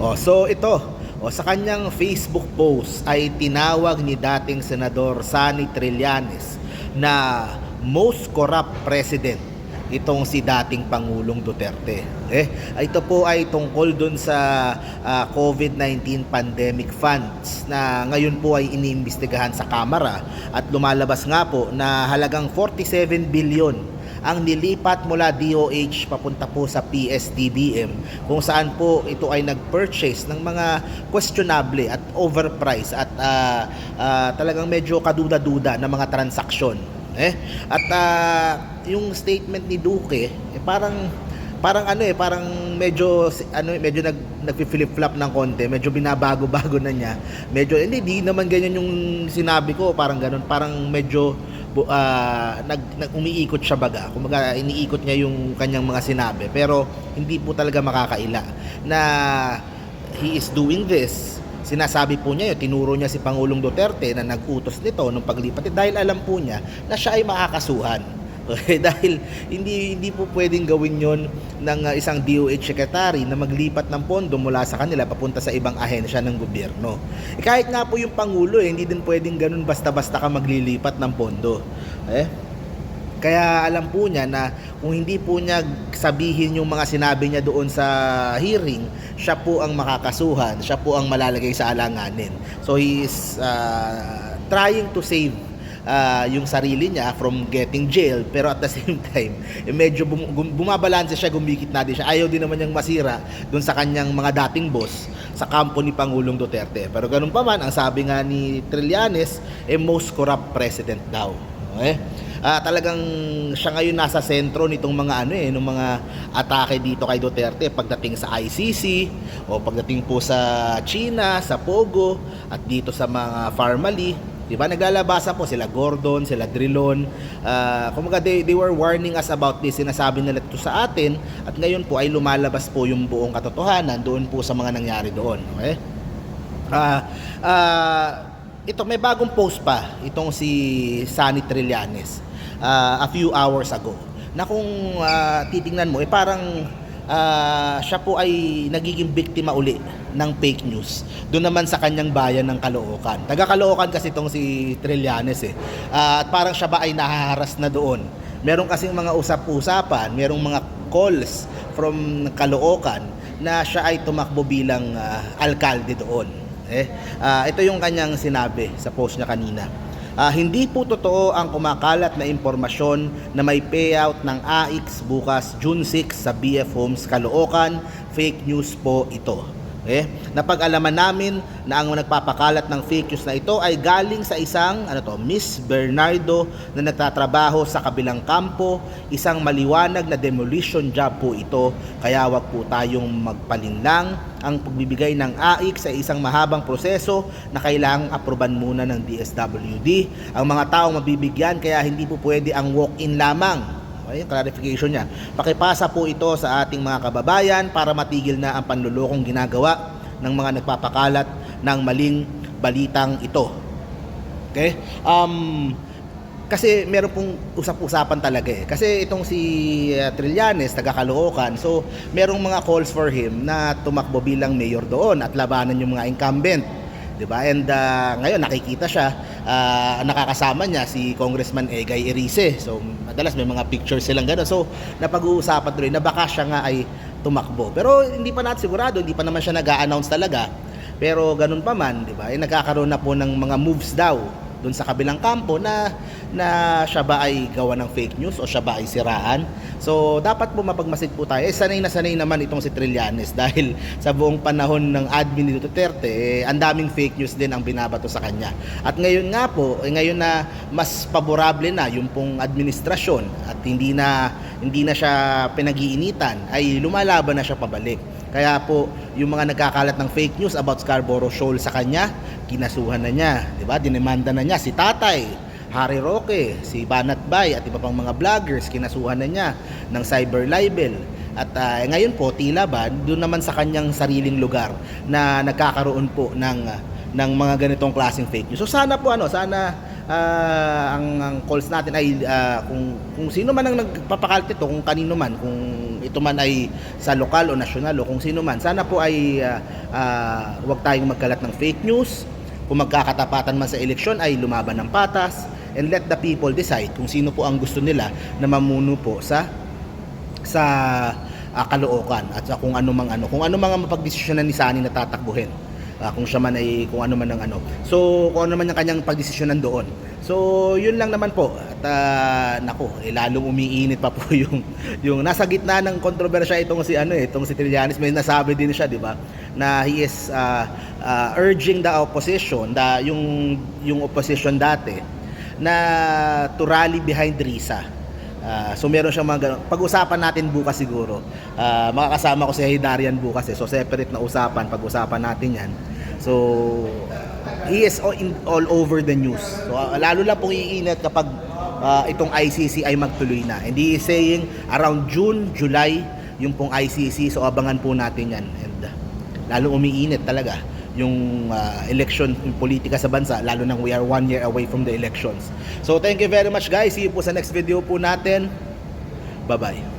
Oh, so ito, oh, sa kanyang Facebook post ay tinawag ni dating Senador Sani Trillanes na most corrupt president itong si dating Pangulong Duterte. Eh, ito po ay tungkol dun sa ah, COVID-19 pandemic funds na ngayon po ay iniimbestigahan sa Kamara at lumalabas nga po na halagang 47 billion ang nilipat mula DOH papunta po sa PSDBM kung saan po ito ay nag-purchase ng mga questionable at overpriced at ah, ah, talagang medyo kaduda-duda na mga transaksyon. Eh? At ah, yung statement ni Duque, eh, parang parang ano eh, parang medyo ano eh, medyo nag nagfi-flip-flop ng konti, medyo binabago-bago na niya. Medyo hindi di naman ganyan yung sinabi ko, parang ganun, parang medyo ah, nag, nag umiikot siya baga. Kumbaga iniikot niya yung kanyang mga sinabi, pero hindi po talaga makakaila na he is doing this sinasabi po niya tinuro niya si Pangulong Duterte na nag-utos nito nung paglipat dahil alam po niya na siya ay makakasuhan. Okay, dahil hindi hindi po pwedeng gawin yon ng uh, isang DOH secretary na maglipat ng pondo mula sa kanila papunta sa ibang ahensya ng gobyerno. Eh, kahit nga po yung pangulo eh, hindi din pwedeng ganun basta-basta ka maglilipat ng pondo. Eh? Kaya alam po niya na kung hindi po niya sabihin yung mga sinabi niya doon sa hearing, siya po ang makakasuhan, siya po ang malalagay sa alanganin. So he is uh, trying to save uh, yung sarili niya from getting jail pero at the same time eh, medyo bum- bumabalanse siya gumikit na din siya. Ayaw din naman niyang masira doon sa kanyang mga dating boss sa kampo ni Pangulong Duterte. Pero ganun pa man ang sabi nga ni Trillanes eh most corrupt president daw. Okay? Ah, talagang siya ngayon nasa sentro nitong mga ano eh, nung mga atake dito kay Duterte pagdating sa ICC o pagdating po sa China, sa Pogo at dito sa mga Farmally. 'Di ba? Naglalabasa po sila Gordon, sila Drilon. Ah, kumbaga they, they were warning us about this. Sinasabi nila ito sa atin at ngayon po ay lumalabas po yung buong katotohanan doon po sa mga nangyari doon. Okay? Ah, ah, ito may bagong post pa itong si Sunny Trillanes ah, a few hours ago na kung ah, titingnan mo eh parang ah, siya po ay nagiging biktima uli ng fake news doon naman sa kanyang bayan ng Caloocan. Taga Caloocan kasi itong si Trillanes eh. Ah, at parang siya ba ay nahaharas na doon. Meron kasing mga usap-usapan, merong mga calls from Caloocan na siya ay tumakbo bilang ah, alkalde doon. Eh, ah, ito yung kanyang sinabi sa post niya kanina. Ah, hindi po totoo ang kumakalat na impormasyon na may payout ng AX bukas June 6 sa BF Homes Caloocan. Fake news po ito. Okay? Napag-alaman namin na ang nagpapakalat ng fake news na ito ay galing sa isang ano to, Miss Bernardo na nagtatrabaho sa kabilang kampo. Isang maliwanag na demolition job po ito. Kaya wag po tayong magpalinlang ang pagbibigay ng AIC sa isang mahabang proseso na kailangang aproban muna ng DSWD. Ang mga taong mabibigyan kaya hindi po pwede ang walk-in lamang. Okay, clarification niya. Pakipasa po ito sa ating mga kababayan para matigil na ang panlulokong ginagawa ng mga nagpapakalat ng maling balitang ito. Okay? Um, kasi meron pong usap-usapan talaga eh. Kasi itong si uh, Trillanes, taga Caloocan, so merong mga calls for him na tumakbo bilang mayor doon at labanan yung mga incumbent. 'di ba? And uh, ngayon nakikita siya, uh, nakakasama niya si Congressman Egay Erice. So madalas may mga pictures silang gano'n. So napag-uusapan tuloy na baka siya nga ay tumakbo. Pero hindi pa natin sigurado, hindi pa naman siya nag-a-announce talaga. Pero ganun pa man, 'di ba? Eh, nagkakaroon na po ng mga moves daw doon sa kabilang kampo na na siya ba ay gawa ng fake news o siya ba ay siraan. So dapat po mapagmasid po tayo. Eh, sanay na sanay naman itong si Trillanes dahil sa buong panahon ng admin ni Duterte, eh, ang daming fake news din ang binabato sa kanya. At ngayon nga po, eh, ngayon na mas paborable na yung pong administrasyon at hindi na hindi na siya pinag-iinitan, ay lumalaban na siya pabalik. Kaya po, yung mga nagkakalat ng fake news about Scarborough Shoal sa kanya, kinasuhan na niya, ba? Dinemanda na niya si Tatay, Harry Roque, si Banat Bay at iba pang mga vloggers, kinasuhan na niya ng cyber libel. At ah, ngayon po, tila ba, doon naman sa kanyang sariling lugar na nagkakaroon po ng ng mga ganitong klaseng fake news. So sana po ano, sana ah, ang, ang calls natin ay ah, kung kung sino man ang nagpapakalat ito, kung kanino man, kung ito man ay sa lokal o nasyonal o kung sino man, sana po ay ah, ah, huwag tayong magkalat ng fake news. Kung magkakatapatan man sa eleksyon ay lumaban ng patas and let the people decide kung sino po ang gusto nila na mamuno po sa sa ah, Caloocan at sa kung ano mang ano. Kung ano mga mapagdesisyonan ni Sani na tatakbuhin Ah, kung siya man ay kung ano man ang ano so kung ano man ang kanyang pagdesisyonan doon so yun lang naman po at ah, nako eh, lalong umiinit pa po yung yung nasa gitna ng kontrobersya itong si ano eh itong si Trillanes may nasabi din siya di ba na he is ah, ah, urging the opposition da yung yung opposition dati na to rally behind Risa Ah, so meron siyang mga ganun. Pag-usapan natin bukas siguro. Ah, makakasama ko si Haydarian bukas eh. So separate na usapan, pag-usapan natin 'yan. So he is all, in, all over the news. So ah, lalo lang pong iinit kapag ah, itong ICC ay magtuloy na. And he is saying around June, July yung pong ICC. So abangan po natin 'yan. And ah, lalo umiinit talaga yung ah, election yung politika sa bansa lalo nang we are one year away from the elections. So thank you very much guys. See you po sa next video po natin. Bye-bye.